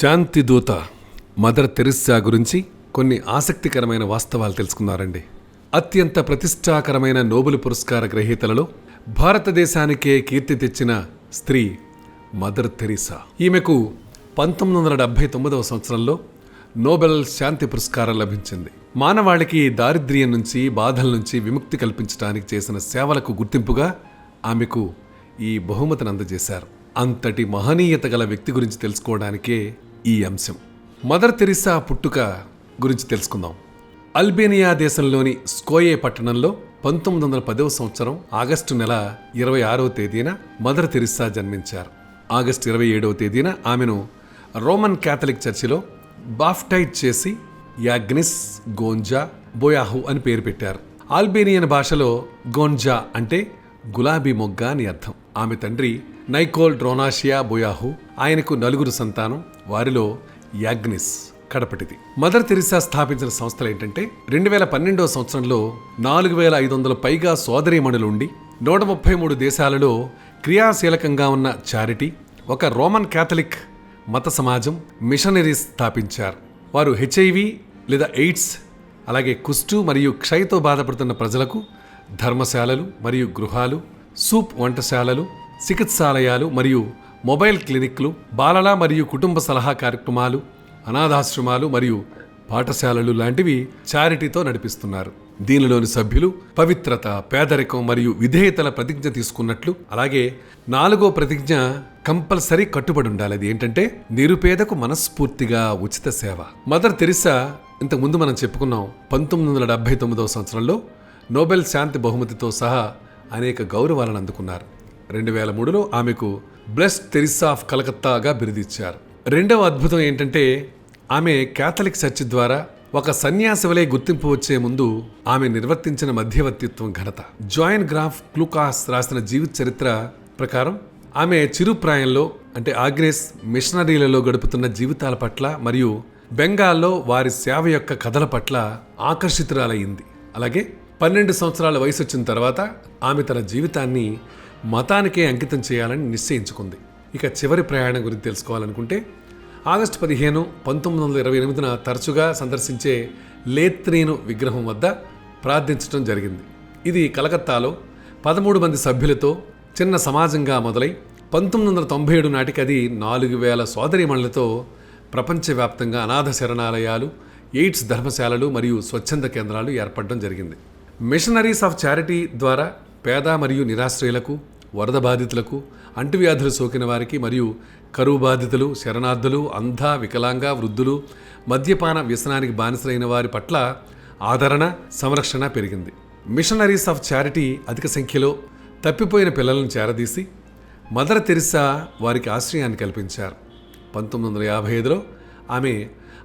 శాంతి దూత mother Teresa గురించి కొన్ని ఆసక్తికరమైన వాస్తవాలు తెలుసుకున్నారండి. అత్యంత ప్రతిష్టాకరమైన నోబెల్ పురస్కార గ్రహీతలలో భారతదేశానికే కీర్తి తెచ్చిన స్త్రీ మదర్ తెరిసా ఈమెకు పంతొమ్మిది వందల డెబ్భై తొమ్మిదవ సంవత్సరంలో నోబెల్ శాంతి పురస్కారం లభించింది. మానవాళికి దారిద్ర్యం నుంచి బాధల నుంచి విముక్తి కల్పించడానికి చేసిన సేవలకు గుర్తింపుగా ఆమెకు ఈ బహుమతిని అందజేశారు. అంతటి మహనీయత గల వ్యక్తి గురించి తెలుసుకోవడానికే ఈ అంశం. మదర్ తెరిసా పుట్టుక గురించి తెలుసుకుందాం. అల్బేనియా దేశంలోని స్కోయే పట్టణంలో పంతొమ్మిది వందల పదవ సంవత్సరం ఆగస్టు నెల ఇరవై ఆరవ తేదీన మదర్ తెరిసా జన్మించారు. ఆగస్టు ఇరవై ఏడవ తేదీన ఆమెను రోమన్ క్యాథలిక్ చర్చిలో బాఫ్టైట్ చేసి యాగ్నిస్ గోంజా బోయాహు అని పేరు పెట్టారు. ఆల్బేనియన్ భాషలో గోంజా అంటే గులాబీ మొగ్గ అని అర్థం. ఆమె తండ్రి నైకోల్ డ్రోనాషియా బోయాహు ఆయనకు నలుగురు సంతానం వారిలో యాగ్నిస్ కడపటిది. మదర్ తెరిసా స్థాపించిన సంస్థలు ఏంటంటే రెండు వేల పన్నెండవ సంవత్సరంలో నాలుగు వేల ఐదు వందల పైగా సోదరీమణులు ఉండి నూట ముప్పై మూడు దేశాలలో క్రియాశీలకంగా ఉన్న చారిటీ ఒక రోమన్ క్యాథలిక్ మత సమాజం మిషనరీస్ స్థాపించారు. వారు హెచ్ఐవి లేదా ఎయిడ్స్ అలాగే కుష్టు మరియు క్షయతో బాధపడుతున్న ప్రజలకు ధర్మశాలలు మరియు గృహాలు సూప్ వంటశాలలు చికిత్సాలయాలు మరియు మొబైల్ క్లినిక్లు బాలల మరియు కుటుంబ సలహా కార్యక్రమాలు అనాథాశ్రమాలు మరియు పాఠశాలలు లాంటివి చారిటీతో నడిపిస్తున్నారు. దీనిలోని సభ్యులు పవిత్రత పేదరికం మరియు విధేయతల ప్రతిజ్ఞ తీసుకున్నట్లు అలాగే నాలుగో ప్రతిజ్ఞ కంపల్సరీ కట్టుబడి ఉండాలి. అది ఏంటంటే నిరుపేదకు మనస్ఫూర్తిగా ఉచిత సేవ. మదర్ తెరిసా ఇంతకుముందు మనం చెప్పుకున్నాం పంతొమ్మిది వందల డెబ్బై తొమ్మిదవ సంవత్సరంలో నోబెల్ శాంతి బహుమతితో సహా అనేక గౌరవాలను అందుకున్నారు. రెండు వేల మూడులో ఆమెకు బ్లెస్ తెరిసా ఆఫ్ కలకత్తాగా బిరుదిచ్చారు. రెండవ అద్భుతం ఏంటంటే ఆమె క్యాథలిక్ చర్చ్ ద్వారా ఒక సన్యాసి వలె గుర్తింపు వచ్చే ముందు ఆమె నిర్వర్తించిన మధ్యవర్తిత్వం ఘనత. జాయిన్ గ్రాఫ్ క్లూకాస్ రాసిన జీవిత చరిత్ర ప్రకారం ఆమె చిరుప్రాయంలో అంటే ఆగ్నేస్ మిషనరీలలో గడుపుతున్న జీవితాల పట్ల మరియు బెంగాల్లో వారి సేవ యొక్క కథల పట్ల ఆకర్షితురాలయ్యింది. అలాగే పన్నెండు సంవత్సరాల వయసు వచ్చిన తర్వాత ఆమె తన జీవితాన్ని మతానికే అంకితం చేయాలని నిశ్చయించుకుంది. ఇక చివరి ప్రయాణం గురించి తెలుసుకోవాలనుకుంటే ఆగస్టు పదిహేను పంతొమ్మిది వందల ఇరవై ఎనిమిదిన తరచుగా సందర్శించే లేత్రీను విగ్రహం వద్ద ప్రార్థించడం జరిగింది. ఇది కలకత్తాలో పదమూడు మంది సభ్యులతో చిన్న సమాజంగా మొదలై పంతొమ్మిది వందల తొంభై ఏడు నాటికి అది నాలుగు వేల సోదరిమణులతో ప్రపంచవ్యాప్తంగా అనాథ శరణాలయాలు ఎయిడ్స్ ధర్మశాలలు మరియు స్వచ్ఛంద కేంద్రాలు ఏర్పడడం జరిగింది. మిషనరీస్ ఆఫ్ చారిటీ ద్వారా పేద మరియు నిరాశ్రయులకు వరద బాధితులకు అంటువ్యాధులు సోకిన వారికి మరియు కరువు బాధితులు శరణార్థులు అంధ వికలాంగ వృద్ధులు మద్యపాన వ్యసనానికి బానిసలైన వారి పట్ల ఆదరణ సంరక్షణ పెరిగింది. మిషనరీస్ ఆఫ్ చారిటీ అధిక సంఖ్యలో తప్పిపోయిన పిల్లలను చేరదీసి మదర్ తెరిసా వారికి ఆశ్రయాన్ని కల్పించారు. పంతొమ్మిది వందల యాభై ఐదులో ఆమె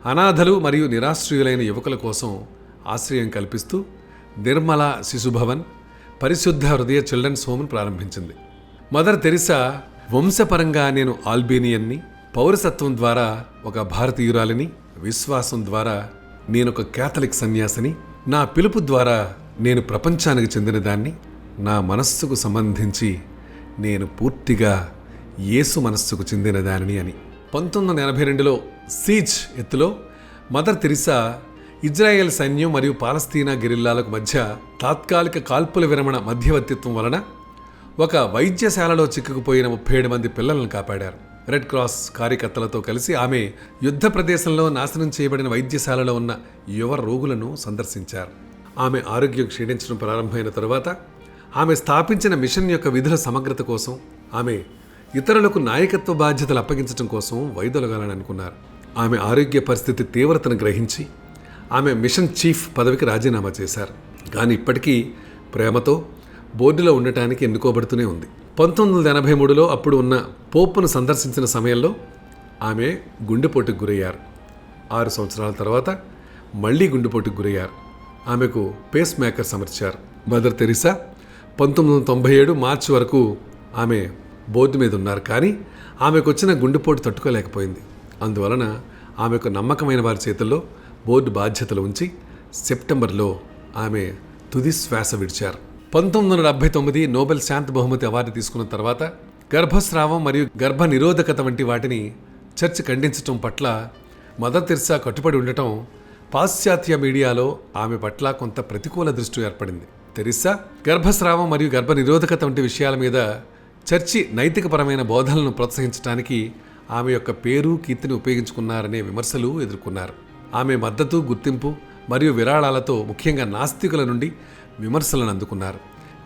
అనాథలు మరియు నిరాశ్రయులైన యువకుల కోసం ఆశ్రయం కల్పిస్తూ నిర్మల శిశుభవన్ పరిశుద్ధ హృదయ చిల్డ్రన్స్ హోమ్ను ప్రారంభించింది. మదర్ తెరిసా వంశపరంగా నేను ఆల్బేనియన్ని పౌరసత్వం ద్వారా ఒక భారతీయురాలిని విశ్వాసం ద్వారా నేనొక క్యాథలిక్ సన్యాసిని నా పిలుపు ద్వారా నేను ప్రపంచానికి చెందినదాన్ని నా మనస్సుకు సంబంధించి నేను పూర్తిగా యేసు మనస్సుకు చెందినదానిని అని. పంతొమ్మిది వందల ఎనభై రెండులో సీజ్ ఎత్తులో మదర్ తెరిసా ఇజ్రాయెల్ సైన్యం మరియు పాలస్తీనా గెరిల్లాలకు మధ్య తాత్కాలిక కాల్పుల విరమణ మధ్యవర్తిత్వం వలన ఒక వైద్యశాలలో చిక్కుకుపోయిన ముప్పై ఏడు మంది పిల్లలను కాపాడారు. రెడ్ క్రాస్ కార్యకర్తలతో కలిసి ఆమె యుద్ధ ప్రదేశంలో నాశనం చేయబడిన వైద్యశాలలో ఉన్న యువ రోగులను సందర్శించారు. ఆమె ఆరోగ్యం క్షీణించడం ప్రారంభమైన తరువాత ఆమె స్థాపించిన మిషన్ యొక్క విధుల సమగ్రత కోసం ఆమె ఇతరులకు నాయకత్వ బాధ్యతలు అప్పగించడం కోసం వైదొలగాలని అనుకున్నారు. ఆమె ఆరోగ్య పరిస్థితి తీవ్రతను గ్రహించి ఆమె మిషన్ చీఫ్ పదవికి రాజీనామా చేశారు. కానీ ఇప్పటికీ ప్రేమతో బోర్డులో ఉండటానికి ఎన్నుకోబడుతూనే ఉంది. పంతొమ్మిది వందల ఎనభై మూడులో అప్పుడు ఉన్న పోపును సందర్శించిన సమయంలో ఆమె గుండెపోటుకు గురయ్యారు. ఆరు సంవత్సరాల తర్వాత మళ్ళీ గుండెపోటుకు గురయ్యారు. ఆమెకు పేస్ మేకర్ సమర్చారు మదర్ తెరిసా పంతొమ్మిది వందల తొంభై ఏడు మార్చి వరకు ఆమె బోర్డు మీద ఉన్నారు. కానీ ఆమెకు వచ్చిన గుండెపోటు తట్టుకోలేకపోయింది. అందువలన ఆమెకు నమ్మకమైన వారి చేతుల్లో బోర్డు బాధ్యతలు ఉంచి సెప్టెంబర్లో ఆమె తుది శ్వాస విడిచారు. పంతొమ్మిది వందల డెబ్బై తొమ్మిది నోబెల్ శాంతి బహుమతి అవార్డు తీసుకున్న తర్వాత గర్భస్రావం మరియు గర్భ నిరోధకత వంటి వాటిని చర్చ్ ఖండించటం పట్ల మదర్ తెరిసా కట్టుబడి ఉండటం పాశ్చాత్య మీడియాలో ఆమె పట్ల కొంత ప్రతికూల దృష్టి ఏర్పడింది. తెరిసా గర్భస్రావం మరియు గర్భ నిరోధకత వంటి విషయాల మీద చర్చి నైతికపరమైన బోధనలను ప్రోత్సహించడానికి ఆమె యొక్క పేరు కీర్తిని ఉపయోగించుకున్నారనే విమర్శలు ఎదుర్కొన్నారు. ఆమె మద్దతు గుర్తింపు మరియు విరాళాలతో ముఖ్యంగా నాస్తికుల నుండి విమర్శలను అందుకున్నారు.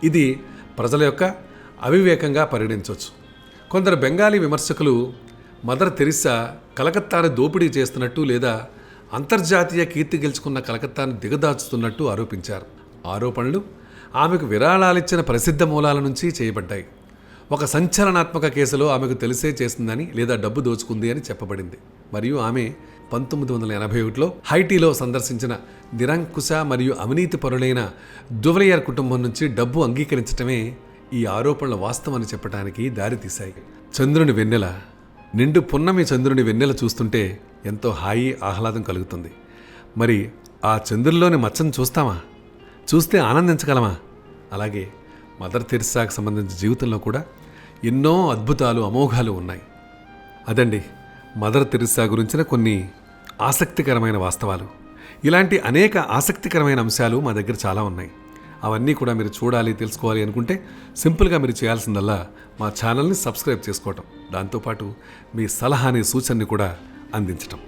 ఇది ప్రజల యొక్క అవివేకంగా పరిగణించవచ్చు. కొందరు బెంగాలీ విమర్శకులు మదర్ తెరిసా కలకత్తాను దోపిడీ చేస్తున్నట్టు లేదా అంతర్జాతీయ కీర్తి గెలుచుకున్న కలకత్తాను దిగదాచుతున్నట్టు ఆరోపించారు. ఆరోపణలు ఆమెకు విరాళాలిచ్చిన ప్రసిద్ధ మూలాల నుంచి చేయబడ్డాయి. ఒక సంచలనాత్మక కేసులో ఆమెకు తెలిసే చేస్తుందని లేదా డబ్బు దోచుకుంది అని చెప్పబడింది. మరియు ఆమె పంతొమ్మిది వందల ఎనభై ఒకటిలో హైటీలో సందర్శించిన నిరంకుశ మరియు అవినీతి పరులైన దువలియర్ కుటుంబం నుంచి డబ్బు అంగీకరించటమే ఈ ఆరోపణల వాస్తవాన్ని చెప్పడానికి దారితీశాయి. చంద్రుని వెన్నెల నిండు పున్నమి చంద్రుని వెన్నెల చూస్తుంటే ఎంతో హాయి ఆహ్లాదం కలుగుతుంది. మరి ఆ చంద్రుల్లోని మచ్చను చూస్తామా? చూస్తే ఆనందించగలమా? అలాగే మదర్ తెరిసాకు సంబంధించిన జీవితంలో కూడా ఎన్నో అద్భుతాలు అమోఘాలు ఉన్నాయి. అదండి మదర్ తెరిసా గురించిన కొన్ని ఆసక్తికరమైన వాస్తవాలు. ఇలాంటి అనేక ఆసక్తికరమైన అంశాలు మా దగ్గర చాలా ఉన్నాయి. అవన్నీ కూడా మీరు చూడాలి తెలుసుకోవాలి అనుకుంటే సింపుల్గా మీరు చేయాల్సిందల్లా మా ఛానల్ని సబ్స్క్రైబ్ చేసుకోవటం. దాంతోపాటు మీ సలహాని సూచనని కూడా అందించటం.